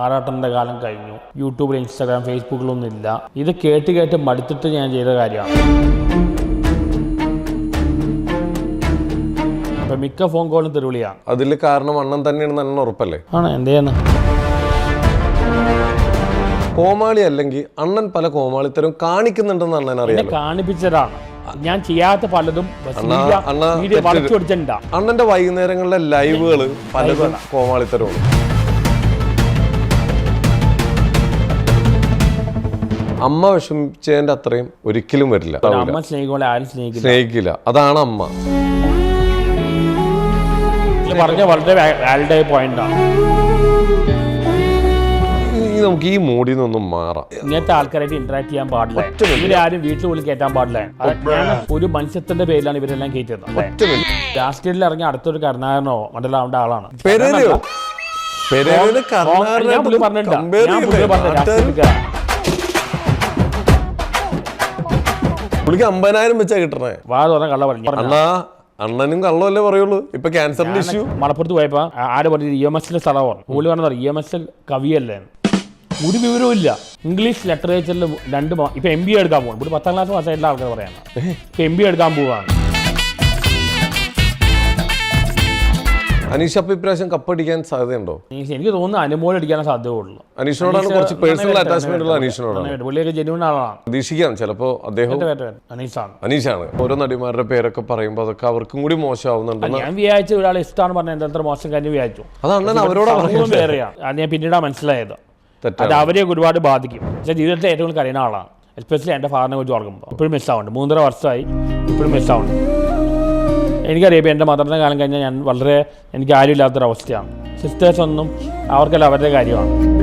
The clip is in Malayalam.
ആറാട്ടന്റെ കാലം കഴിഞ്ഞു. യൂട്യൂബിൽ ഇൻസ്റ്റാഗ്രാം ഫേസ്ബുക്കിലൊന്നും ഇല്ല. ഇത് കേട്ട് കേട്ട് മടുത്തിട്ട് ഞാൻ ചെയ്ത കാര്യമാണ്. അപ്പൊ മിക്ക ഫോൺ കോളും തെരുവിളിയാണ് അതിൽ കാരണം അണ്ണൻ തന്നെയാണ് നല്ല ഉറപ്പല്ലേ? ആണ് എന്തെയാണ് കോമാളി അല്ലെങ്കിൽ അണ്ണൻ പല കോമാളിത്തരം കാണിക്കുന്നുണ്ടെന്ന് അണ്ണൻ എന്നെ അറിയാലോ? കാണിപ്പിച്ചതാണ്. ഞാൻ ചെയ്യാത്ത പലതും അണ്ണാ, വളച്ചു അണ്ണന്റെ വൈകുന്നേരങ്ങളിലെ ലൈവുകൾ പലതും കോമാളിത്തരമാണ്. അമ്മ വിഷമിച്ചതിന്റെ അത്രയും ഒരിക്കലും വരില്ല. അമ്മ സ്നേഹിക്കുമ്പോൾ ആരും സ്നേഹിക്കില്ല. സ്നേഹിക്കില്ല. അതാണ് അമ്മ. പറഞ്ഞ വളരെ വാലിഡ് ആയ പോയിന്റാണ് ഇനി നമുക്ക് ഈ മൂഡിൽ നിന്നൊന്നും മാറാം. ഇങ്ങനത്തെ ആൾക്കാരായിട്ട് ഇന്ററാക്ട് ചെയ്യാൻ പാടില്ല. ഇവരെ ആരും വീട്ടിൽ പോലും കയറ്റാൻ പാടില്ല. ഞാൻ ഒരു മനുഷ്യത്തിന്റെ പേരിലാണ് ഇവരെല്ലാം കയറ്റുന്നത്. രാഷ്ട്രീയത്തിൽ ഇറങ്ങിയ അടുത്തൊരു കരുണാകരനോ മണ്ഡലാവേണ്ട ആളാണ്. പറഞ്ഞിട്ടുണ്ട് പറഞ്ഞിട്ടില്ല. പുള്ളിക്ക് അമ്പതിനായിരം വെച്ചാ കിട്ടണേ. വാ തുറന്ന കള്ള പറഞ്ഞു. അണ്ണാ അണ്ണനും കള്ളല്ലേ പറയുള്ളൂ? ഇപ്പൊ ക്യാൻസറിന്റെ ഇഷ്യൂ മലപ്പുറത്ത് പോയപ്പോ ആര് പറഞ്ഞു ഇ എം എസിലെ സ്ഥലം പറഞ്ഞു. പുള്ളി പറഞ്ഞത് ഇ എം എസ് എൽ കവിയല്ലേ ഒരു വിവരവും ഇല്ല. ഇംഗ്ലീഷ് ലിറ്ററേച്ചറിൽ രണ്ട് ഇപ്പൊ എം ബി എടുക്കാൻ പോകും ഇവിടെ പത്താം ക്ലാസ് പാസ്സായിട്ടുള്ള ആൾക്കാർ പറയാണ് ഇപ്പൊ എം ബി എടുക്കാൻ പോവാണ്. അനീഷ് അപ്പൊ ഇപ്രാവശ്യം കപ്പടിക്കാൻ സാധ്യതയുണ്ടോ? എനിക്ക് തോന്നുന്നു അനുമോൾ അടിക്കാൻ സാധ്യതയുള്ളു. അനീഷിനോടാണ് കുറച്ച് പേഴ്സണൽ അറ്റാച്ച്മെന്റ് ഉള്ള അനീഷിനോടാണ്. പുള്ളിയൊക്കെ ജെന്യൂൺ ആളാണ്. പ്രതീക്ഷിക്കാം. ചിലപ്പോ അദ്ദേഹം കേട്ടോ, അനീഷാണ്. ഓരോ നടിമാരുടെ പേരൊക്കെ പറയുമ്പോൾ അതൊക്കെ അവർക്കും കൂടി മോശമാവുന്നുണ്ട് ഞാൻ വിചാരിച്ച ഒരാൾ ഇഷ്ടമാണ് പറഞ്ഞത്. എന്താ അത്ര മോശം കാര്യം വിചാരിച്ചു. അതാണ് അവരോട് അത് ഞാൻ പിന്നീടാ മനസ്സിലായത്. അത് അവരെയൊക്കെ ഒരുപാട് ബാധിക്കും. പക്ഷേ ജീവിതത്തിൽ ഏറ്റവും കൂടുതൽ കരയുന്ന ആളാണ്. എസ്പെഷ്യലി എന്റെ ഫാറിനെ കുറിച്ച് ഓർക്കുമ്പോൾ ഇപ്പോഴും മിസ്സാവുന്നുണ്ട് മൂന്നര വർഷമായി ഇപ്പോഴും മിസ്സാവുന്നുണ്ട് എനിക്കറിയാം എന്റെ മദറിന്റെ കാലം കഴിഞ്ഞാൽ ഞാൻ വളരെ എനിക്ക് ആരുമില്ലാത്തൊരവസ്ഥയാണ്. സിസ്റ്റേഴ്സൊന്നും അവർക്കെല്ലാം അവരുടെ കാര്യമാണ്.